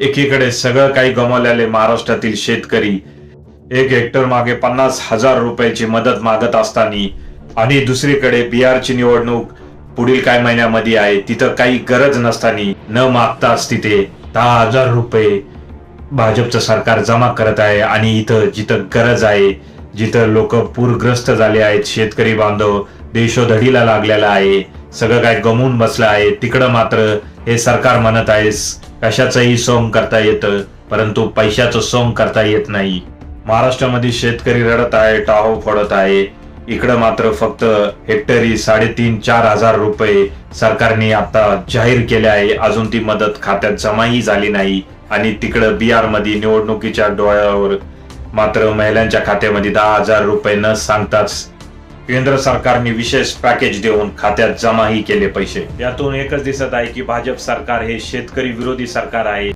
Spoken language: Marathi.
एकीकडे सगळं काही गमावलेले महाराष्ट्रातील शेतकरी एक हेक्टर मागे पन्नास हजार रुपयाची मदत मागत असताना आणि दुसरीकडे बिहारची निवडणूक पुढील काही महिन्यामध्ये आहे तिथं काही गरज नसताना न मागताच तिथे दहा हजार रुपये भाजपचं सरकार जमा करत आहे आणि इथं जिथं गरज आहे जिथं लोक पूरग्रस्त झाले आहेत शेतकरी बांधव देशोधडीला लागलेला आहे सगळं काय गमवून बसलं आहे तिकडं मात्र हे सरकार म्हणत आहे कशाचंही सोंग करता येतं परंतु पैशाचं सोंग करता येत नाही. महाराष्ट्रामध्ये शेतकरी रडत आहे टाहो फोडत आहे. इकडं मात्र फक्त हेक्टरी साडेतीन चार हजार रुपये सरकारने आता जाहीर केले आहे. अजून ती मदत खात्यात जमाही झाली नाही. आणि तिकडं बिहारमध्ये निवडणुकीच्या डोळ्यावर मात्र महिलांच्या खात्यामध्ये दहा हजार रुपये न सांगताच केंद्र सरकारने विशेष पॅकेज देऊन खात्यात जमाही केले पैसे. यातून एकच दिसत आहे की भाजप सरकार हे शेतकरी विरोधी सरकार आहे.